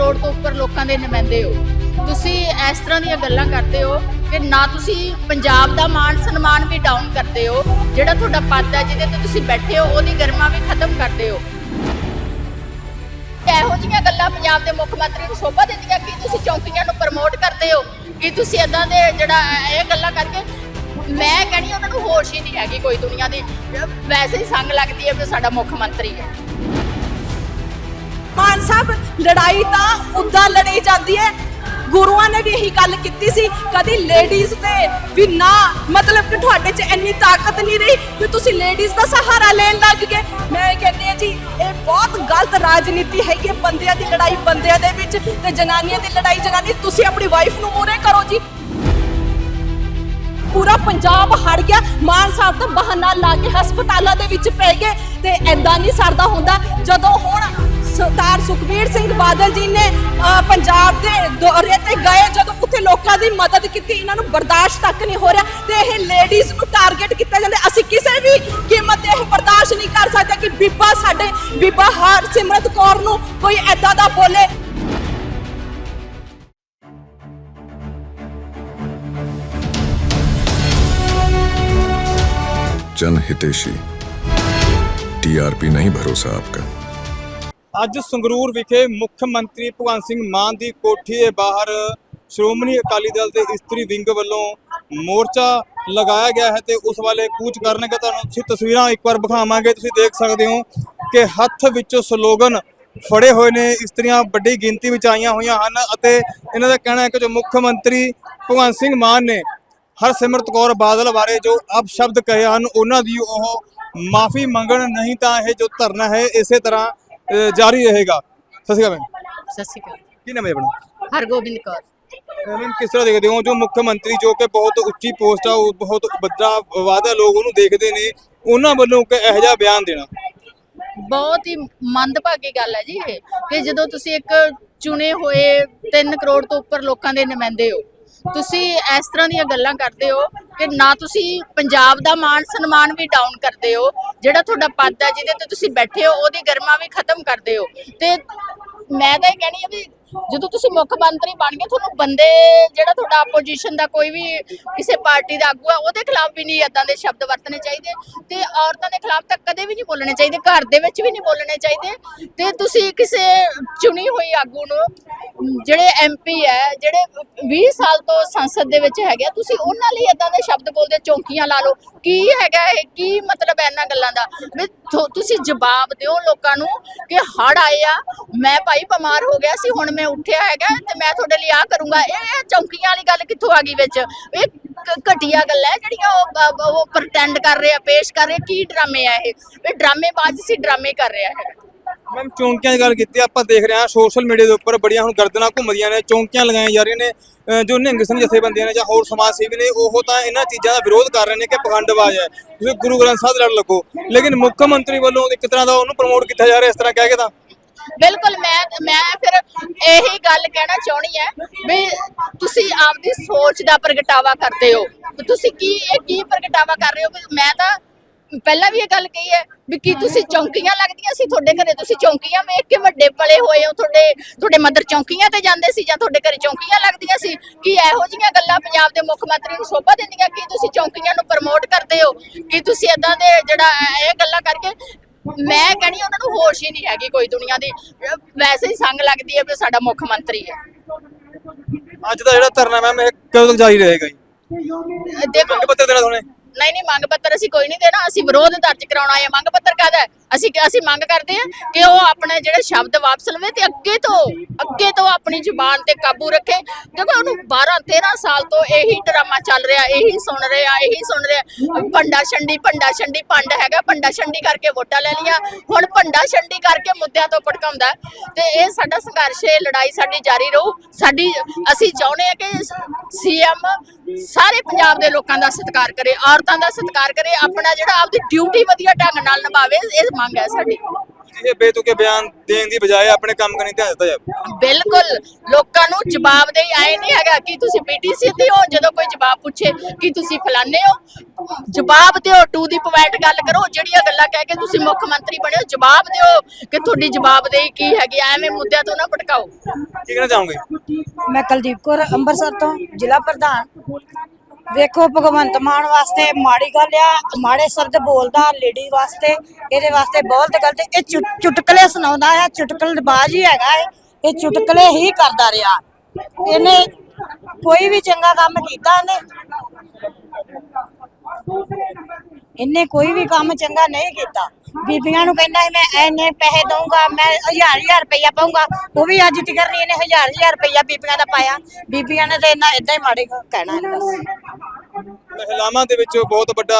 ਕਰੋੜ ਤੋਂ ਉੱਪਰ ਲੋਕਾਂ ਦੇ ਨੁਮਾਇੰਦੇ ਹੋ। ਤੁਸੀਂ ਇਸ ਤਰ੍ਹਾਂ ਦੀਆਂ ਗੱਲਾਂ ਕਰਦੇ ਹੋ ਕਿ ਨਾ ਤੁਸੀਂ ਪੰਜਾਬ ਦਾ ਮਾਣ ਸਨਮਾਨ ਵੀ ਡਾਊਨ ਕਰਦੇ ਹੋ, ਜਿਹੜਾ ਤੁਹਾਡਾ ਪਦ ਹੈ ਜਿਹਦੇ ਤੇ ਤੁਸੀਂ ਬੈਠੇ ਹੋ, ਉਹਦੀ ਗਰਮਾ ਵੀ ਖਤਮ ਕਰਦੇ ਹੋ। ਇਹੋ ਜਿਹੀਆਂ ਗੱਲਾਂ ਪੰਜਾਬ ਦੇ ਮੁੱਖ ਮੰਤਰੀ ਨੂੰ ਸ਼ੋਭਾ ਦਿੰਦੀਆਂ ਕਿ ਤੁਸੀਂ ਚੌਂਕੀਆਂ ਨੂੰ ਪ੍ਰਮੋਟ ਕਰਦੇ ਹੋ, ਕਿ ਤੁਸੀਂ ਇਦਾਂ ਦੇ ਜਿਹੜਾ ਇਹ ਗੱਲਾਂ ਕਰਕੇ, ਮੈਂ ਕਹਿੰਦੀ ਉਹਨਾਂ ਨੂੰ ਹੋਸ਼ ਹੀ ਨਹੀਂ ਹੈਗੀ ਕੋਈ ਦੁਨੀਆ ਦੀ। ਵੈਸੇ ਹੀ ਸੰਗ ਲੱਗਦੀ ਹੈ ਵੀ ਸਾਡਾ ਮੁੱਖ ਮੰਤਰੀ ਹੈ। ਮਾਨ ਸਾਹਿਬ, ਲੜਾਈ ਤਾਂ ਉਦਾਂ ਲੜੀ ਜਾਂਦੀ ਹੈ। ਗੁਰੂਆਂ ਨੇ ਵੀ ਇਹੀ ਗੱਲ ਕੀਤੀ ਸੀ, ਕਦੀ ਲੇਡੀਜ਼ ਤੇ ਵੀ ਨਾ, ਮਤਲਬ ਕਿ ਤੁਹਾਡੇ 'ਚ ਇੰਨੀ ਤਾਕਤ ਨਹੀਂ ਰਹੀ ਕਿ ਤੁਸੀਂ ਲੇਡੀਜ਼ ਦਾ ਸਹਾਰਾ ਲੈਣ ਲੱਗ ਗਏ। ਮੈਂ ਕਹਿੰਦੀ ਹਾਂ ਜੀ, ਇਹ ਬਹੁਤ ਗਲਤ ਰਾਜਨੀਤੀ ਹੈਗੀ ਹੈ ਬੰਦਿਆਂ ਦੀ ਲੜਾਈ ਬੰਦਿਆਂ ਦੇ ਵਿੱਚ ਤੇ ਜਨਾਨੀਆਂ ਦੀ ਲੜਾਈ ਜਨਾਨੀ। ਤੁਸੀਂ ਆਪਣੀ ਵਾਈਫ ਨੂੰ ਮੂਹਰੇ ਕਰੋ ਜੀ। ਪੂਰਾ ਪੰਜਾਬ ਹੜ ਗਿਆ, ਮਾਨ ਸਾਹਿਬ ਤਾਂ ਬਹਾਨਾ ਲਾ ਕੇ ਹਸਪਤਾਲਾਂ ਦੇ ਵਿੱਚ ਪੈ ਗਏ ਤੇ ਐਦਾਂ ਨਹੀਂ ਸਰਦਾ ਹੁੰਦਾ। ਜਦੋਂ ਹੁਣ ਸਰਦਾਰ ਸੁਖਬੀਰ ਸਿੰਘ ਬਾਦਲ ਜੀ ਨੇ ਅਹ, ਪੰਜਾਬ ਦੇ ਦੌਰੇ ਤੇ ਗਏ ਜਦੋਂ ਉੱਥੇ ਲੋਕਾਂ ਦੀ ਮਦਦ ਕੀਤੀ ਇਹਨਾਂ ਨੂੰ ਬਰਦਾਸ਼ਤ ਤੱਕ ਨਹੀਂ ਹੋ ਰਿਹਾ ਤੇ ਇਹ ਲੇਡੀਜ਼ ਨੂੰ ਟਾਰਗੇਟ ਕੀਤਾ ਜਾਂਦਾ ਅਸੀਂ ਕਿਸੇ ਵੀ ਕੀਮਤ ਤੇ ਇਹ ਬਰਦਾਸ਼ਤ ਨਹੀਂ ਕਰ ਸਕਦੇ ਕਿ ਬੀਬਾ ਸਾਡੇ ਬੀਬਾ ਹਰ ਸਿਮਰਤ ਕੌਰ ਨੂੰ ਕੋਈ ਐਦਾਂ ਦਾ ਬੋਲੇ जन हितेशी टीआरपी नहीं भरोसा आपका ਅੱਜ ਸੰਗਰੂਰ ਵਿਖੇ ਮੁੱਖ ਮੰਤਰੀ ਭਗਵੰਤ ਸਿੰਘ ਮਾਨ ਦੀ ਕੋਠੀ ਦੇ ਬਾਹਰ ਸ਼੍ਰੋਮਣੀ ਅਕਾਲੀ ਦਲ ਦੇ ਇਸਤਰੀ ਵਿੰਗ ਵੱਲੋਂ ਮੋਰਚਾ ਲਗਾਇਆ ਗਿਆ ਹੈ ਤੇ ਉਸ ਵਾਲੇ ਕੂਚ ਕਰਨਗੇ ਤੁਹਾਨੂੰ ਤੁਸੀਂ ਤਸਵੀਰਾਂ ਇੱਕ ਵਾਰ ਵਿਖਾਵਾਂਗੇ। ਤੁਸੀਂ ਦੇਖ ਸਕਦੇ ਹੋ ਕਿ ਹੱਥ ਵਿੱਚੋਂ ਸਲੋਗਨ ਫੜੇ ਹੋਏ ਨੇ, ਇਸਤਰੀਆਂ ਵੱਡੀ ਗਿਣਤੀ ਵਿੱਚ ਆਈਆਂ ਹੋਈਆਂ ਹਨ ਅਤੇ ਇਹਨਾਂ ਦਾ ਕਹਿਣਾ ਹੈ ਕਿ ਜੋ ਮੁੱਖ ਮੰਤਰੀ ਭਗਵੰਤ ਸਿੰਘ ਮਾਨ ਨੇ ਹਰਸਿਮਰਤ ਕੌਰ ਬਾਦਲ ਬਾਰੇ ਜੋ ਅਪਸ਼ਬਦ ਕਹੇ ਹਨ, ਉਹਨਾਂ ਦੀ ਉਹ ਮਾਫੀ ਮੰਗਣ ਨਹੀਂ ਤਾਂ ਇਹ ਜੋ ਧਰਨਾ ਹੈ ਇਸੇ ਤਰ੍ਹਾਂ ਜਾਰੀ ਰਹੇਗਾ। ਸਤਿ ਸ਼੍ਰੀ ਅਕਾਲ ਮੈਮ। ਸਤਿ ਸ਼੍ਰੀ ਅਕਾਲ। ਕੀ ਨਾਮ ਹੈ ਆਪਣਾ? ਹਰਗੋਬਿੰਦ ਕੌਰ। ਮੈਮ ਕਿਸ ਤਰ੍ਹਾਂ ਦੇਖਦੇ ਹੋ? ਜੋ ਮੁੱਖ ਮੰਤਰੀ ਜੋ ਕਿ ਬਹੁਤ ਉੱਚੀ ਪੋਸਟ ਆ ਉਹ ਬਹੁਤ ਵੱਡਾ ਵਾਅਦਾ ਲੋਕ ਉਹਨੂੰ ਦੇਖਦੇ ਨੇ। ਉਹਨਾਂ ਵੱਲੋਂ ਕਿ ਇਹੋ ਜਿਹਾ ਬਿਆਨ ਦੇਣਾ? ਬਹੁਤ ਹੀ ਮੰਦਭਾਗੀ ਗੱਲ ਹੈ ਜੀ ਇਹ। ਕਿ ਜਦੋਂ ਤੁਸੀਂ ਇੱਕ ਚੁਣੇ ਹੋਏ 3 ਕਰੋੜ ਤੋਂ ਉੱਪਰ ਲੋਕਾਂ ਦੇ ਨੁਮਾਇੰਦੇ ਹੋ ਤੁਸੀਂ ਇਸ ਤਰ੍ਹਾਂ ਦੀਆਂ ਗੱਲਾਂ ਕਰਦੇ ਹੋ ਕਿ ਨਾ ਤੁਸੀਂ ਪੰਜਾਬ ਦਾ ਮਾਣ ਸਨਮਾਨ ਵੀ ਡਾਊਨ ਕਰਦੇ ਹੋ, ਜਿਹੜਾ ਤੁਹਾਡਾ ਪਦ ਹੈ ਜਿਹਦੇ ਤੇ ਤੁਸੀਂ ਬੈਠੇ ਹੋ, ਉਹਦੀ ਗਰਮਾ ਵੀ ਖਤਮ ਕਰਦੇ ਹੋ। ਤੇ ਮੈਂ ਤਾਂ ਇਹ ਕਹਿਣੀ ਆ ਵੀ ਜਦੋਂ ਤੁਸੀਂ ਮੁੱਖ ਮੰਤਰੀ ਬਣ ਗਏ ਤੁਹਾਨੂੰ ਬੰਦੇ ਜਿਹੜਾ ਤੁਹਾਡਾ ਆਪੋਜੀਸ਼ਨ ਦਾ ਕੋਈ ਵੀ ਕਿਸੇ ਪਾਰਟੀ ਦਾ ਆਗੂ ਆ ਉਹਦੇ ਖਿਲਾਫ ਵੀ ਨਹੀਂ ਇਦਾਂ ਦੇ ਸ਼ਬਦ ਵਰਤਣੇ ਚਾਹੀਦੇ ਤੇ ਔਰਤਾਂ ਦੇ ਖਿਲਾਫ ਤਾਂ ਕਦੇ ਵੀ ਨਹੀਂ ਬੋਲਣੇ ਚਾਹੀਦੇ ਘਰ ਦੇ ਵਿੱਚ ਵੀ ਨਹੀਂ ਬੋਲਣੇ ਚਾਹੀਦੇ ਤੇ ਤੁਸੀਂ ਕਿਸੇ ਚੁਣੀ ਹੋਈ ਆਗੂ ਨੂੰ ਜਿਹੜੇ ਐਮਪੀ ਹੈ ਜਿਹੜੇ 20 ਸਾਲ ਤੋਂ ਸੰਸਦ ਦੇ ਵਿੱਚ ਹੈਗੇ ਆ, ਤੁਸੀਂ ਉਹਨਾਂ ਲਈ ਇਦਾਂ ਦੇ ਸ਼ਬਦ ਬੋਲਦੇ ਚੌਂਕੀਆਂ ਲਾ ਲਓ ਕੀ ਹੈਗਾ ਇਹ ਕੀ ਮਤਲਬ ਹੈ ਇਹਨਾਂ ਗੱਲਾਂ ਦਾ? ਤੁਸੀਂ ਜਵਾਬ ਦਿਓ ਲੋਕਾਂ ਨੂੰ ਕਿ ਹੜ ਆਏ ਆ, ਮੈਂ ਭਾਈ ਬਿਮਾਰ ਹੋ ਗਿਆ ਸੀ, ਹੁਣ ਮੈਂ ਉੱਠਿਆ ਹੈਗਾ ਤੇ ਮੈਂ ਤੁਹਾਡੇ ਲਈ ਆ ਕਰੂੰਗਾ। ਇਹ ਚੌਂਕੀਆਂ ਵਾਲੀ ਗੱਲ ਕਿੱਥੋਂ ਆ ਗਈ ਵਿੱਚ? ਇਹ ਘਟੀਆ ਗੱਲ ਹੈ ਜਿਹੜੀਆਂ ਉਹ ਉਹ ਪ੍ਰਟੈਂਡ ਕਰ ਰਹੇ ਆ, ਪੇਸ਼ ਕਰ ਰਹੇ ਕੀ ਡਰਾਮੇ ਆ ਇਹ? ਇਹ ਡਰਾਮੇਬਾਜ਼ ਸੀ ਡਰਾਮੇ ਕਰ ਰਿਹਾ ਹੈ ਮੈਮ ਚੌਂਕੀਆਂ ਦੀ ਗੱਲ ਕੀਤੀ, ਆਪਾਂ ਦੇਖ ਰਹੇ ਹਾਂ ਸੋਸ਼ਲ ਮੀਡੀਆ ਦੇ ਉੱਪਰ ਬੜੀਆਂ ਹੁਣ ਗਰਦਨਾਂ ਘੁੰਮਦੀਆਂ ਨੇ, ਚੌਂਕੀਆਂ ਲਗਾਈਆਂ ਜਾ ਰਹੀਆਂ ਨੇ, ਅਹ, ਜੋ ਨਿਹੰਗ ਸਿੰਘ ਜਥੇਬੰਦੀਆਂ ਨੇ ਜਾਂ ਹੋਰ ਸਮਾਜ ਸੇਵੀ ਨੇ, ਉਹ ਤਾਂ ਇਹਨਾਂ ਚੀਜ਼ਾਂ ਦਾ ਵਿਰੋਧ ਕਰ ਰਹੇ ਨੇ ਕਿ ਪਖੰਡਬਾਜ਼ ਹੈ। ਤੁਸੀਂ ਗੁਰੂ ਗ੍ਰੰਥ ਸਾਹਿਬ ਦੇ ਲੜ ਲੱਗੋ। ਲੇਕਿਨ ਮੁੱਖ ਮੰਤਰੀ ਵੱਲੋਂ ਇੱਕ ਤਰ੍ਹਾਂ ਦਾ ਉਹਨੂੰ ਪ੍ਰਮੋਟ ਕੀਤਾ ਜਾ ਰਿਹਾ, ਇਸ ਤਰ੍ਹਾਂ ਕਹਿ ਕੇ ਤਾਂ? ਬਿਲਕੁਲ, ਮੈਂ ਮੈਂ ਫਿਰ ਇਹੀ ਗੱਲ ਕਹਿਣਾ ਚਾਹਣੀ ਹੈ ਵੀ ਤੁਸੀਂ ਆਪਦੀ ਸੋਚ ਦਾ ਪ੍ਰਗਟਾਵਾ ਕਰਦੇ ਹੋ। ਵੀ ਤੁਸੀਂ ਕੀ, ਇਹ ਕੀ ਪ੍ਰਗਟਾਵਾ ਕਰ ਰਹੇ ਹੋ? ਵੀ ਮੈਂ ਤਾਂ ਪਹਿਲਾਂ ਵੀ ਇਹ ਗੱਲ ਕਹੀ ਹੈ ਵੀ ਕੀ ਤੁਸੀਂ ਚੌਂਕੀਆਂ ਲੱਗਦੀਆਂ ਸੀ ਤੁਹਾਡੇ ਘਰੇ? ਤੁਸੀਂ ਚੌਂਕੀਆਂ ਵੇਖ ਕੇ ਵੱਡੇ ਪਲੇ ਹੋਏ ਹੋ ਤੁਹਾਡੇ ਤੁਹਾਡੇ ਮਦਰ ਚੌਂਕੀਆਂ ਤੇ ਜਾਂਦੇ ਸੀ ਜਾਂ ਤੁਹਾਡੇ ਘਰੇ ਚੌਂਕੀਆਂ ਲੱਗਦੀਆਂ ਸੀ? ਕੀ ਇਹੋ ਜਿਹੀਆਂ ਗੱਲਾਂ ਪੰਜਾਬ ਦੇ ਮੁੱਖ ਮੰਤਰੀ ਨੂੰ ਸ਼ੋਭਾ ਦਿੰਦੀਆਂ ਕਿ ਤੁਸੀਂ ਚੌਂਕੀਆਂ ਨੂੰ ਪ੍ਰਮੋਟ ਕਰਦੇ ਹੋ? ਕਿ ਤੁਸੀਂ ਇਦਾਂ ਦੇ ਜਿਹੜਾ ਇਹ ਗੱਲਾਂ ਕਰਕੇ ਮੈਂ ਕਹਿੰਦੀ ਉਹਨਾਂ ਨੂੰ ਹੋਸ਼ ਹੀ ਨਹੀਂ ਹੈਗੀ ਕੋਈ ਦੁਨੀਆ ਦੀ। ਵੈਸੇ ਹੀ ਸੰਗ ਲੱਗਦੀ ਹੈ ਵੀ ਸਾਡਾ ਮੁੱਖ ਮੰਤਰੀ ਹੈ। ਅੱਜ ਦਾ ਜਿਹੜਾ ਧਰਨਾ ਮੈਮ ਇਹ ਕਦੋਂ ਤੱਕ ਜਾਰੀ ਰਹੇਗਾ ਜੀ? ਦੇਖੋ ਪੱਤਰ ਦੇਣਾ ਤੁਹਾਨੂੰ ਨਹੀਂ ਨਹੀਂ, ਮੰਗ ਪੱਤਰ ਅਸੀਂ ਕੋਈ ਨਹੀਂ ਦੇਣਾ, ਅਸੀਂ ਵਿਰੋਧ ਦਰਜ ਕਰਾਉਣਾ ਹੈ। ਮੰਗ ਪੱਤਰ ਕਾਹਦਾ ਅਸੀਂ ਅਸੀਂ ਮੰਗ ਕਰਦੇ ਹਾਂ ਕਿ ਉਹ ਆਪਣੇ ਜਿਹੜੇ ਸ਼ਬਦ ਵਾਪਸ ਲਵੇ ਤੇ ਅੱਗੇ ਤੋਂ ਅੱਗੇ ਤੋਂ ਆਪਣੀ ਜ਼ੁਬਾਨ ਤੇ ਕਾਬੂ ਰੱਖੇ। ਕਿਉਂਕਿ ਉਹਨੂੰ 12 13 ਸਾਲ ਤੋਂ ਇਹੀ ਡਰਾਮਾ ਚੱਲ ਰਿਹਾ, ਇਹੀ ਸੁਣ ਰਿਹਾ, ਇਹੀ ਸੁਣ ਰਿਹਾ। ਭੰਡਾ ਛੰਡੀ ਭੰਡਾ ਛੰਡੀ ਪੰਡ ਹੈਗਾ, ਭੰਡਾ ਛੰਡੀ ਕਰਕੇ ਵੋਟਾਂ ਲੈ ਲੀਆਂ ਹੁਣ ਭੰਡਾ ਛੰਡੀ ਕਰਕੇ ਮੁੱਦਿਆਂ ਤੋਂ ਭਟਕਾਉਂਦਾ ਤੇ ਇਹ ਸਾਡਾ ਸੰਘਰਸ਼, ਇਹ ਲੜਾਈ ਸਾਡੀ ਜਾਰੀ ਰਹੂ। ਸਾਡੀ, ਅਸੀਂ ਚਾਹੁੰਦੇ ਹਾਂ ਕਿ ਸੀਐਮ ਸਾਰੇ ਪੰਜਾਬ ਦੇ ਲੋਕਾਂ ਦਾ ਸਤਿਕਾਰ ਕਰੇ ਔਰਤਾਂ ਦਾ ਸਤਿਕਾਰ ਕਰੇ ਆਪਣਾ ਜਿਹੜਾ ਆਪਦੀ ਡਿਊਟੀ ਵਧੀਆ ਢੰਗ ਨਾਲ ਨਿਭਾਵੇ ਇਹ ਮੰਗ ਹੈ ਸਾਡੀ। ਅਜਿਹੇ ਬੇਤੁਕੇ ਬਿਆਨ ਦੇਣ ਦੀ ਬਜਾਏ ਆਪਣੇ ਕੰਮ ਕਰਨੀ ਧਿਆਨ ਦਿੱਤਾ ਜਾਵੇ। ਬਿਲਕੁਲ ਲੋਕਾਂ ਨੂੰ ਜਵਾਬ ਦੇ ਆਏ ਨਹੀਂ ਹੈਗਾ ਕਿ ਤੁਸੀਂ ਪੀਟੀਸੀ ਤੇ ਹੋ ਜਦੋਂ ਕੋਈ ਜਵਾਬ ਪੁੱਛੇ ਕਿ ਤੁਸੀਂ ਫਲਾਣੇ ਹੋ। ਜਵਾਬ ਦਿਓ ਟੂ ਦੀ ਪੁਆਇੰਟ ਗੱਲ ਕਰੋ ਜਿਹੜੀਆਂ ਗੱਲਾਂ ਕਹਿ ਕੇ ਤੁਸੀਂ ਮੁੱਖ ਮੰਤਰੀ ਬਣੇ ਹੋ ਜਵਾਬ ਦਿਓ ਕਿ ਤੁਹਾਡੀ ਜਵਾਬਦੇਹੀ ਕੀ ਹੈਗੀ ਐਵੇਂ ਮੁੱਦਿਆਂ ਤੋਂ ਨਾ ਭਟਕਾਓ। ਕੀ ਕਹਿਣਾ ਚਾਹੋਗੇ? ਮੈਂ ਕੁਲਦੀਪ ਕੌਰ ਅੰਮ੍ਰਿਤਸਰ ਤੋਂ ਜ਼ਿਲ੍ਹਾ ਪ੍ਰਧਾਨ। ਵੇਖੋ ਭਗਵੰਤ ਮਾਨ ਵਾਸਤੇ ਮਾੜੀ ਗੱਲ ਆ, ਮਾੜੇ ਸ਼ਬਦ ਬੋਲਦਾ ਲੇਡੀ ਵਾਸਤੇ, ਇਹਦੇ ਵਾਸਤੇ ਬਹੁਤ ਗਲਤ, ਇਹ ਚੁ- ਚੁਟਕਲੇ ਸੁਣਾਉਂਦਾ ਆ, ਚੁਟਕਲਬਾਜ਼ ਹੀ ਹੈਗਾ ਇਹ ਇਹ ਚੁਟਕਲੇ ਹੀ ਕਰਦਾ ਰਿਹਾ। ਇਹਨੇ ਕੋਈ ਵੀ ਚੰਗਾ ਕੰਮ ਕੀਤਾ ਇਹਨੇ। ਇਹਨੇ ਕੋਈ ਵੀ ਕੰਮ ਚੰਗਾ ਨਹੀਂ ਕੀਤਾ। ਬੀਬੀਆਂ ਨੂੰ ਕਹਿੰਦਾ ਸੀ, ਮੈਂ ਇੰਨੇ ਪੈਸੇ ਦਊਂਗਾ, ਮੈਂ ਹਜ਼ਾਰ ਹਜ਼ਾਰ ਰੁਪਈਆ ਪਾਉਂਗਾ ਉਹ ਵੀ ਅੱਜ ਤੱਕ ਨਹੀਂ, ਇਹਨੇ ਹਜ਼ਾਰ ਹਜ਼ਾਰ ਰੁਪਈਆ ਬੀਬੀਆਂ ਦਾ ਪਾਇਆ। ਬੀਬੀਆਂ ਨੇ ਤੇ ਇਹਨਾਂ ਇਦਾਂ ਹੀ ਮਾੜੇ ਕਹਿਣਾ ਇਹਨੂੰ ਬਸ। ਮਹਿਲਾਵਾਂ ਦੇ ਵਿੱਚ ਬਹੁਤ ਵੱਡਾ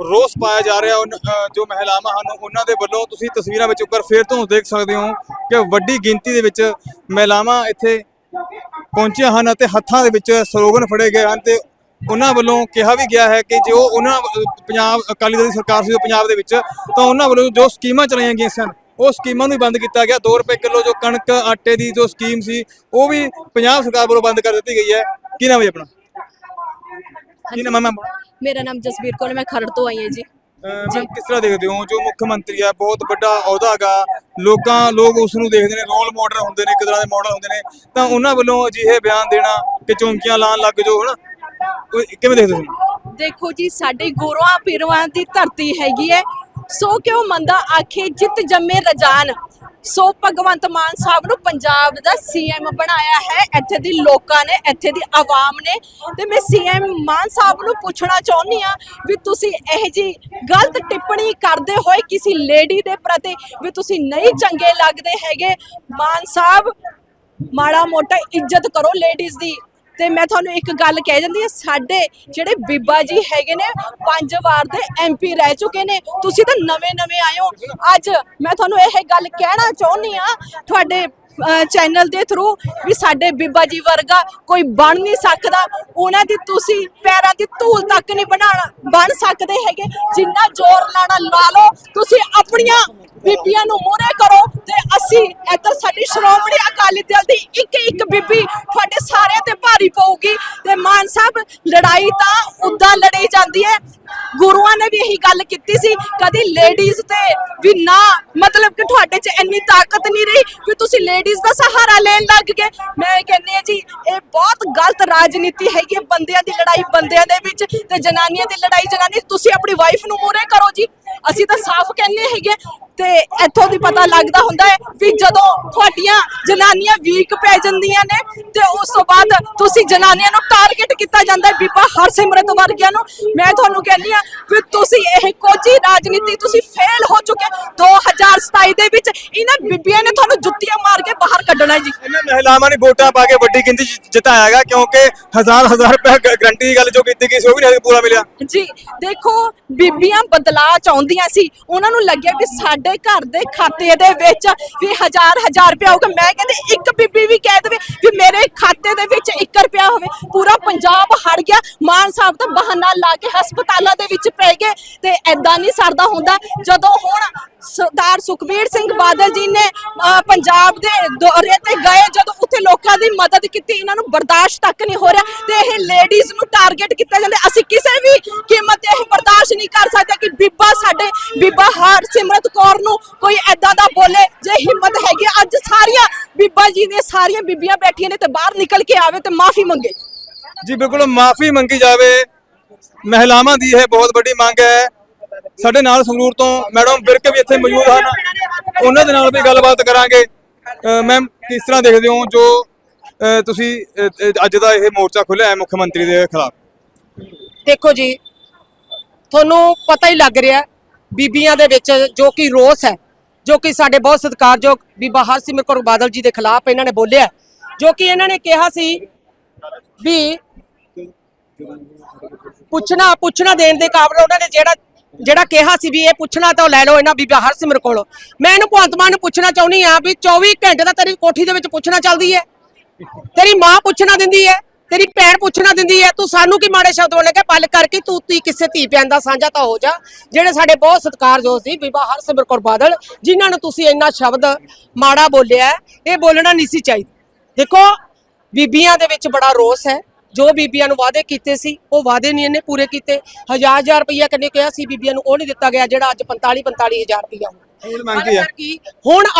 ਰੋਸ ਪਾਇਆ ਜਾ ਰਿਹਾ ਉਨ- ਜੋ ਮਹਿਲਾਵਾਂ ਹਨ, ਉਹਨਾਂ ਦੇ ਵੱਲੋਂ ਤੁਸੀਂ ਤਸਵੀਰਾਂ ਵਿੱਚ ਉੱਪਰ ਫੇਰ ਤੋਂ ਦੇਖ ਸਕਦੇ ਹੋ ਕਿ ਵੱਡੀ ਗਿਣਤੀ ਦੇ ਵਿੱਚ ਮਹਿਲਾਵਾਂ ਇੱਥੇ ਪਹੁੰਚੀਆਂ ਹਨ ਅਤੇ ਹੱਥਾਂ ਦੇ ਵਿੱਚ ਸਲੋਗਨ ਫੜੇ ਗਏ ਹਨ ਤੇ ਉਹਨਾਂ ਵੱਲੋਂ ਕਿਹਾ ਵੀ ਗਿਆ ਹੈ ਕਿ ਜੋ ਉਹਨਾਂ ਪੰਜਾਬ, ਅਕਾਲੀ ਦਲ ਦੀ ਸਰਕਾਰ ਸੀ ਜੋ ਪੰਜਾਬ ਦੇ ਵਿੱਚ, ਤਾਂ ਉਹਨਾਂ ਵੱਲੋਂ ਜੋ ਸਕੀਮਾਂ ਚਲਾਈਆਂ ਗਈਆਂ ਸਨ, ਉਹ ਸਕੀਮਾਂ ਨੂੰ ਵੀ ਬੰਦ ਕੀਤਾ ਗਿਆ। 2 ਰੁਪਏ ਕਿਲੋ ਜੋ ਕਣਕ ਆਟੇ ਦੀ ਜੋ ਸਕੀਮ ਸੀ, ਉਹ ਵੀ ਪੰਜਾਬ ਸਰਕਾਰ ਵੱਲੋਂ ਬੰਦ ਕਰ ਦਿੱਤੀ ਗਈ ਹੈ। ਕੀ ਨਾਮ ਹੈ ਆਪਣਾ? ਕੀ ਨਾਮ ਹੈ ਮੈਮ ਮੇਰਾ ਨਾਮ ਜਸਬੀਰ ਕੌਰ ਹੈ, ਮੈਂ ਖਰੜ ਤੋਂ ਆਈ ਹਾਂ ਜੀ। ਮੈਮ ਕਿਸ ਤਰ੍ਹਾਂ ਦੇਖਦੇ ਹੋ? ਜੋ ਮੁੱਖ ਮੰਤਰੀ ਹੈ ਬਹੁਤ ਵੱਡਾ ਅਹੁਦਾ ਹੈਗਾ। ਲੋਕਾਂ ਲੋਕ ਉਸ ਨੂੰ ਦੇਖਦੇ ਨੇ ਰੋਲ ਮਾਡਲ ਹੁੰਦੇ ਨੇ ਇੱਕ ਤਰ੍ਹਾਂ ਦੇ ਮਾਡਲ ਹੁੰਦੇ ਨੇ। ਤਾਂ ਉਹਨਾਂ ਵੱਲੋਂ ਅਜਿਹੇ ਬਿਆਨ ਦੇਣਾ ਕਿ ਚੌਂਕੀਆਂ ਲਾਣ ਲੱਗ ਜੋ ਹਨਾ? ਉਹ ਕਿਵੇਂ ਦੇਖਦੇ ਹੋ? ਦੇਖੋ ਜੀ ਸਾਡੇ ਗੁਰੂਆਂ ਪੀਰਵਾਂ ਦੀ ਧਰਤੀ ਹੈਗੀ ਹੈ। ਸੋ ਕਿਉ ਮੰਦਾ? ਆਖੇ ਜਿੱਤ ਜੰਮੇ ਰਜਾਨ। ਸੋ ਭਗਵੰਤ ਮਾਨ ਸਾਹਿਬ ਨੂੰ ਪੰਜਾਬ ਦਾ ਸੀਐਮ ਬਣਾਇਆ ਹੈ। ਇੱਥੇ ਦੀ ਲੋਕਾਂ ਨੇ, ਇੱਥੇ ਦੀ ਆਵਾਮ ਨੇ। ਤੇ ਮੈਂ ਸੀਐਮ ਮਾਨ ਸਾਹਿਬ ਨੂੰ ਪੁੱਛਣਾ ਚਾਹੁੰਦੀ ਆ ਵੀ ਤੁਸੀਂ ਇਹ ਜੀ ਗਲਤ ਟਿੱਪਣੀ ਕਰਦੇ ਹੋਏ ਕਿਸੇ ਲੇਡੀ ਦੇ ਪ੍ਰਤੀ ਵੀ ਤੁਸੀਂ ਨਹੀਂ ਚੰਗੇ ਲੱਗਦੇ ਹੈਗੇ? ਮਾਨ ਸਾਹਿਬ, ਮਾੜਾ ਮੋਟਾ ਇੱਜ਼ਤ ਕਰੋ ਲੇਡੀਜ਼ ਦੀ। ਤੇ ਮੈਂ ਤੁਹਾਨੂੰ ਇੱਕ ਗੱਲ ਕਹਿ ਜਾਂਦੀ ਹਾਂ, ਸਾਡੇ ਜਿਹੜੇ ਬੀਬਾ ਜੀ ਹੈਗੇ ਨੇ, ਪੰਜ ਵਾਰ ਦੇ ਐਮਪੀ ਰਹਿ ਚੁੱਕੇ ਨੇ, ਤੁਸੀਂ ਤਾਂ ਨਵੇਂ ਨਵੇਂ ਆਏ ਹੋ। ਅੱਜ ਮੈਂ ਤੁਹਾਨੂੰ ਇਹ ਗੱਲ ਕਹਿਣਾ ਚਾਹੁੰਦੀ ਆ ਤੁਹਾਡੇ ਚੈਨਲ ਦੇ ਥਰੂ ਵੀ ਸਾਡੇ ਬੀਬਾ ਜੀ ਵਰਗਾ ਕੋਈ ਬਣ ਨਹੀਂ ਸਕਦਾ। ਉਹਨਾਂ ਦੀ ਤੁਸੀਂ ਪੈਰਾਂ ਦੀ ਧੂਲ ਤੱਕ ਨਹੀਂ ਬਣਾਣਾ, ਬਣ ਸਕਦੇ ਹੈਗੇ। ਜਿੰਨਾ ਜ਼ੋਰ ਲਾਣਾ ਲਾ ਲਓ, ਤੁਸੀਂ ਆਪਣੀਆਂ ਬੀਬੀਆਂ ਨੂੰ ਮੋਰੇ ਕਰੋ ਤੇ ਅਸੀਂ ਇੱਧਰ ਸਾਡੀ ਸ਼੍ਰੋਮਣੀ ਅਕਾਲੀ ਦਲ ਦੀ ਇੱਕ ਇੱਕ ਬੀਬੀ ਤੁਹਾਡੇ ਸਾਰਿਆਂ ਤੇ ਭਾਰੀ ਪਊਗੀ। ਤੇ ਮਾਨ ਸਾਹਿਬ, ਲੜਾਈ ਤਾਂ ਉਦਾਂ ਲੜੀ ਜਾਂਦੀ ਹੈ। ਗੁਰੂਆਂ ਨੇ ਵੀ ਇਹੀ ਗੱਲ ਕੀਤੀ ਸੀ, ਕਦੀ ਲੇਡੀਜ਼ ਤੇ ਵੀ ਨਾ, ਮਤਲਬ ਕਿ ਤੁਹਾਡੇ 'ਚ ਇੰਨੀ ਤਾਕਤ ਨਹੀਂ ਰਹੀ ਵੀ ਤੁਸੀਂ ਲੇਡੀਜ਼ ਦਾ ਸਹਾਰਾ ਲੈਣ ਲੱਗ ਗਏ। ਮੈਂ ਕਹਿੰਦੀ ਹਾਂ ਜੀ, ਇਹ ਬਹੁਤ ਗਲਤ ਰਾਜਨੀਤੀ ਹੈਗੀ ਹੈ ਬੰਦਿਆਂ ਦੀ ਲੜਾਈ, ਬੰਦਿਆਂ ਦੇ ਵਿੱਚ ਤੇ ਜਨਾਨੀਆਂ ਦੀ ਲੜਾਈ। ਜਨਾਨੀ, ਤੁਸੀਂ ਆਪਣੀ ਵਾਈਫ ਨੂੰ ਮੂਹਰੇ ਕਰੋ ਜੀ। ਅਸੀਂ ਤਾਂ ਸਾਫ਼ ਕਹਿੰਦੇ ਹੈਗੇ ਤੇ ਇੱਥੋਂ ਦੀ ਪਤਾ ਲੱਗਦਾ ਹੁੰਦਾ ਹੈ ਵੀ ਜਦੋਂ ਤੁਹਾਡੀਆਂ ਜਨਾਨੀਆਂ ਵੀਕ ਪੈ ਜਾਂਦੀਆਂ ਨੇ ਤੇ ਉਸ ਤੋਂ ਬਾਅਦ ਤੁਸੀਂ ਜਨਾਨੀਆਂ ਨੂੰ ਟਾਰਗੇਟ ਕੀਤਾ ਜਾਂਦਾ ਹੈ ਬੀਬਾ ਹਰਸਿਮਰਤ ਵਰਗਿਆਂ ਨੂੰ। ਮੈਂ ਤੁਹਾਨੂੰ ਕਹਿੰਦੀ ਆ ਵੀ ਤੁਸੀਂ ਇਹ ਕੋਝੀ ਰਾਜਨੀਤੀ ਤੁਸੀਂ ਫੇਲ ਹੋ ਚੁੱਕੇ 2027 ਦੇ ਵਿੱਚ ਇਹਨਾਂ ਬੀਬੀਆਂ ਨੇ ਤੁਹਾਨੂੰ ਜੁੱਤੀਆਂ ਮਾਰ ਕੇ ਬਾਹਰ ਕੱਢਣਾ ਜੀ। ਇਹਨਾਂ ਮਹਿਲਾਵਾਂ ਨੇ ਵੋਟਾਂ ਪਾ ਕੇ ਵੱਡੀ ਗਿਣਤੀ 'ਚ ਜਿਤਾਇਆ ਹੈਗਾ ਕਿਉਂਕਿ ਹਜ਼ਾਰ ਹਜ਼ਾਰ ਰੁਪਏ ਗਰੰਟੀ ਦੀ ਗੱਲ ਜੋ ਕੀਤੀ ਗਈ ਸੀ ਉਹ ਵੀ ਨਹੀਂ ਪੂਰਾ ਮਿਲਿਆ। ਜੀ ਦੇਖੋ ਬੀਬੀਆਂ ਬਦਲਾਅ ਚਾਹੁੰਦੀਆਂ ਸੀ, ਉਹਨਾਂ ਨੂੰ ਲੱਗਿਆ ਵੀ ਸਾਡੇ ਘਰ ਦੇ ਖਾਤੇ ਦੇ ਵਿੱਚ ਵੀ ਹਜ਼ਾਰ ਹਜ਼ਾਰ ਰੁਪਇਆ ਹੋਊਗਾ। ਮੈਂ ਕਹਿੰਦੀ, ਇੱਕ ਬੀਬੀ ਵੀ ਕਹਿ ਦੇਵੇ ਵੀ ਮੇਰੇ ਖਾਤੇ ਦੇ ਵਿੱਚ 1 ਰੁਪਇਆ ਹੋਵੇ, ਪੂਰਾ ਪੰਜਾਬ ਹੜ ਗਿਆ, ਮਾਨ ਸਾਹਿਬ ਤਾਂ ਬਹਾਨਾ ਲਾ ਕੇ ਹਸਪਤਾਲਾਂ ਦੇ ਵਿੱਚ ਪੈ ਗਏ, ਤੇ ਐਦਾਂ ਨਹੀਂ ਸਰਦਾ ਹੁੰਦਾ। ਜਦੋਂ ਹੁਣ ਸਰਦਾਰ ਸੁਖਬੀਰ ਸਿੰਘ ਬਾਦਲ ਜੀ ਨੇ ਪੰਜਾਬ ਦੇ ਦੌਰੇ ਤੇ ਗਏ ਜਦੋਂ ਉੱਥੇ ਲੋਕਾਂ ਦੀ ਮਦਦ ਕੀਤੀ, ਇਹਨਾਂ ਨੂੰ ਬਰਦਾਸ਼ਤ ਤੱਕ ਨਹੀਂ ਹੋ ਰਿਹਾ ਤੇ ਇਹ ਲੇਡੀਜ਼ ਨੂੰ ਟਾਰਗੇਟ ਕੀਤਾ ਜਾਂਦਾ। ਅਸੀਂ ਕਿਸੇ ਵੀ ਕੀਮਤ ਤੇ ਇਹ ਬਰਦਾਸ਼ਤ ਨਹੀਂ ਕਰ ਸਕਦੇ ਕਿ ਬੀਬਾ ਸਾਡੇ, ਬੀਬਾ ਹਰਸਿਮਰਤ ਕੌਰ ਨੂੰ ਕੋਈ ਐਦਾਂ ਦਾ ਬੋਲੇ ਜੇ ਹਿੰਮਤ ਹੈਗੀ ਅੱਜ ਸਾਰੀਆਂ ਬੀਬਾ ਜੀ ਨੇ ਸਾਰੀਆਂ ਬੀਬੀਆਂ ਬੈਠੀਆਂ ਨੇ ਤੇ ਬਾਹਰ ਨਿਕਲ ਕੇ ਆਵੇ ਤੇ ਮਾਫੀ ਮੰਗੇ। ਜੀ ਬਿਲਕੁਲ, ਮਾਫੀ ਮੰਗੀ ਜਾਵੇ। ਮਹਿਲਾਵਾਂ ਦੀ ਇਹ ਬਹੁਤ ਵੱਡੀ ਮੰਗ ਹੈ। ਸਾਡੇ ਨਾਲ ਸੰਗਰੂਰ ਤੋਂ ਮੈਡਮ ਬਿਰਕ ਵੀ ਇੱਥੇ ਮੌਜੂਦ ਹਨ। ਉਹਨਾਂ ਦੇ ਨਾਲ ਵੀ ਗੱਲਬਾਤ ਕਰਾਂਗੇ। ਮੈਮ, ਕਿਸ ਤਰ੍ਹਾਂ ਦੇਖਦੇ ਹੋ ਜੋ ਤੁਸੀਂ ਅੱਜ ਦਾ ਇਹ ਮੋਰਚਾ ਖੁੱਲਿਆ ਹੈ ਮੁੱਖ ਮੰਤਰੀ ਦੇ ਖਿਲਾਫ? ਦੇਖੋ ਜੀ, ਤੁਹਾਨੂੰ ਪਤਾ ਹੀ ਲੱਗ ਰਿਹਾ ਬੀਬੀਆਂ ਦੇ ਵਿੱਚ ਜੋ ਕਿ ਰੋਸ ਹੈ, ਜੋ ਕਿ ਸਾਡੇ ਬਹੁਤ ਸਤਿਕਾਰਯੋਗ ਬੀਬਾ ਹਰਸਿਮਰਤ ਕੌਰ ਬਾਦਲ ਜੀ ਦੇ ਖਿਲਾਫ ਇਹਨਾਂ ਨੇ ਬੋਲਿਆ ਜੋ ਕਿ ਇਹਨਾਂ ਨੇ ਕਿਹਾ ਸੀ ਵੀ ਪੁੱਛਣਾ ਪੁੱਛਣਾ ਦੇਣ ਦੇ ਕਾਬਲ ਉਹਨਾਂ ਨੇ ਜਿਹੜਾ ਜਿਹੜਾ ਕਿਹਾ ਸੀ ਵੀ ਇਹ ਪੁੱਛਣਾ ਤਾਂ ਉਹ ਲੈ ਲਓ ਇਹਨਾਂ ਬੀਬਾ ਹਰਸਿਮਰ ਕੋਲੋਂ। ਮੈਂ ਇਹਨੂੰ ਭਗਵੰਤ ਮਾਨ ਨੂੰ ਪੁੱਛਣਾ ਚਾਹੁੰਦੀ ਆ ਵੀ 24 ਘੰਟੇ ਦਾ ਤੇਰੀ ਕੋਠੀ ਦੇ ਵਿੱਚ ਪੁੱਛਣਾ ਚੱਲਦੀ ਹੈ। ਤੇਰੀ ਮਾਂ ਪੁੱਛਣਾ ਦਿੰਦੀ ਹੈ, ਤੇਰੀ ਭੈਣ ਪੁੱਛਣਾ ਦਿੰਦੀ ਹੈ, ਤੂੰ ਸਾਨੂੰ ਕੀ ਮਾੜੇ ਸ਼ਬਦ ਬੋਲੇ ਕਿ ਪਲ ਕਰਕੇ ਤੂੰ ਤੀ ਕਿਸੇ ਧੀ ਭੈਣ ਦਾ ਸਾਂਝਾ ਤਾਂ ਹੋ ਜਾ। ਜਿਹੜੇ ਸਾਡੇ ਬਹੁਤ ਸਤਿਕਾਰਯੋਗ ਸੀ ਬੀਬਾ ਹਰਸਿਮਰ ਕੌਰ ਬਾਦਲ, ਜਿਨ੍ਹਾਂ ਨੂੰ ਤੁਸੀਂ ਇੰਨਾ ਸ਼ਬਦ ਮਾੜਾ ਬੋਲਿਆ, ਇਹ ਬੋਲਣਾ ਨਹੀਂ ਸੀ ਚਾਹੀਦਾ। ਦੇਖੋ, ਬੀਬੀਆਂ ਦੇ ਵਿੱਚ ਬੜਾ ਰੋਸ ਹੈ। ਜੋ ਬੀਬੀਆਂ ਨੂੰ ਵਾਅਦੇ ਕੀਤੇ ਸੀ ਉਹ ਵਾਅਦੇ ਨਹੀਂ ਇਹਨੇ ਪੂਰੇ ਕੀਤੇ। ਹਜ਼ਾਰ ਹਜ਼ਾਰ ਰੁਪਈਆ ਕਿੰਨੇ ਕਿਹਾ ਸੀ ਬੀਬੀਆਂ ਨੂੰ ਉਹ ਨਹੀਂ ਦਿੱਤਾ ਗਿਆ ਜਿਹੜਾ ਅੱਜ 45 45000 ਰੁਪਈਆ ਹੁਣ ਮੰਗੀ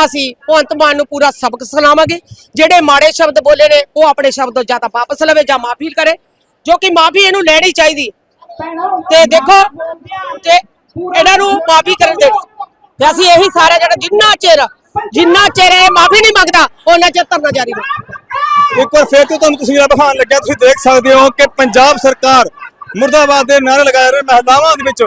ਅਸੀਂ ਭਗਵੰਤ ਮਾਨ ਨੂੰ ਪੂਰਾ ਸਬਕ ਸੁਣਾਵਾਂਗੇ ਜਿਹੜੇ ਮਾੜੇ ਸ਼ਬਦ ਬੋਲੇ ਨੇ ਉਹ ਆਪਣੇ ਸ਼ਬਦ ਜਾਂ ਤਾਂ ਵਾਪਸ ਲਵੇ ਜਾਂ ਮਾਫੀ ਕਰੇ। ਜੋ ਕਿ ਮਾਫੀ ਇਹਨੂੰ ਲੈਣੀ ਚਾਹੀਦੀ। ਤੇ ਦੇਖੋ ਤੇ ਇਹਨਾਂ ਨੂੰ ਮਾਫੀ ਕਰਨ ਦੇ ਤੇ ਅਸੀਂ ਇਹੀ ਸਾਰੇ ਜਿਹੜੇ ਜਿੰਨਾ ਚਿਰ ਜਿੰਨਾ ਚਿਰ ਇਹ ਮਾਫੀ ਨਹੀਂ ਮੰਗਦਾ ਉਹਨਾਂ ਚਿਰ ਧਰਨਾ ਜਾਰੀ ਰਹੂ ਇੱਕ ਵਾਰ ਫੇਰ ਤੋਂ ਤੁਹਾਨੂੰ ਤਸਵੀਰਾਂ ਦਿਖਾਉਣ ਲੱਗਿਆ ਤੁਸੀਂ ਦੇਖ ਸਕਦੇ ਹੋ ਕਿ ਪੰਜਾਬ ਸਰਕਾਰ ਮੁਰਦਾਬਾਦ ਦੇ ਨਾਰੇ ਲਗਾ ਰਹੇ ਮਹਿਲਾਵਾਂ ਦੇ ਵਿੱਚ।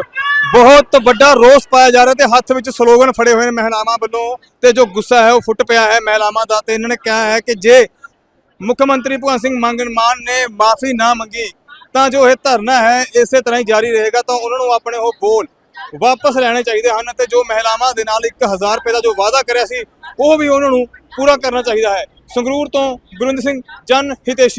ਬਹੁਤ ਵੱਡਾ ਰੋਸ ਪਾਇਆ ਜਾ ਰਿਹਾ ਤੇ ਹੱਥ ਵਿੱਚ ਸਲੋਗਨ ਫੜੇ ਹੋਏ ਨੇ ਮਹਿਲਾਵਾਂ ਵੱਲੋਂ ਤੇ ਜੋ ਗੁੱਸਾ ਹੈ ਉਹ ਫੁੱਟ ਪਿਆ ਹੈ ਮਹਿਲਾਵਾਂ ਦਾ ਤੇ ਇਹਨਾਂ ਨੇ ਕਿਹਾ ਹੈ ਕਿ ਜੇ ਮੁੱਖ ਮੰਤਰੀ ਭਗਵੰਤ ਸਿੰਘ ਮੰਗਨ ਮਾਨ ਨੇ ਮਾਫੀ ਨਾ ਮੰਗੀ ਤਾਂ ਜੋ ਇਹ ਧਰਨਾ ਹੈ ਇਸੇ ਤਰ੍ਹਾਂ ਹੀ ਜਾਰੀ ਰਹੇਗਾ ਤਾਂ ਉਹਨਾਂ ਨੂੰ ਆਪਣੇ ਉਹ ਬੋਲ ਵਾਪਸ ਲੈਣੇ ਚਾਹੀਦੇ ਹਨ ਤੇ ਜੋ ਮਹਿਲਾਵਾਂ ਦੇ ਨਾਲ 1000 ਰੁਪਏ ਦਾ ਜੋ ਵਾਅਦਾ ਕਰਿਆ ਸੀ, ਉਹ ਵੀ ਉਹਨਾਂ ਨੂੰ ਪੂਰਾ ਕਰਨਾ ਚਾਹੀਦਾ ਹੈ। ਸੰਗਰੂਰ ਤੋਂ ਗੁਰਿੰਦਰ ਸਿੰਘ, ਜਨ ਹਿਤੇਸ਼ੀ।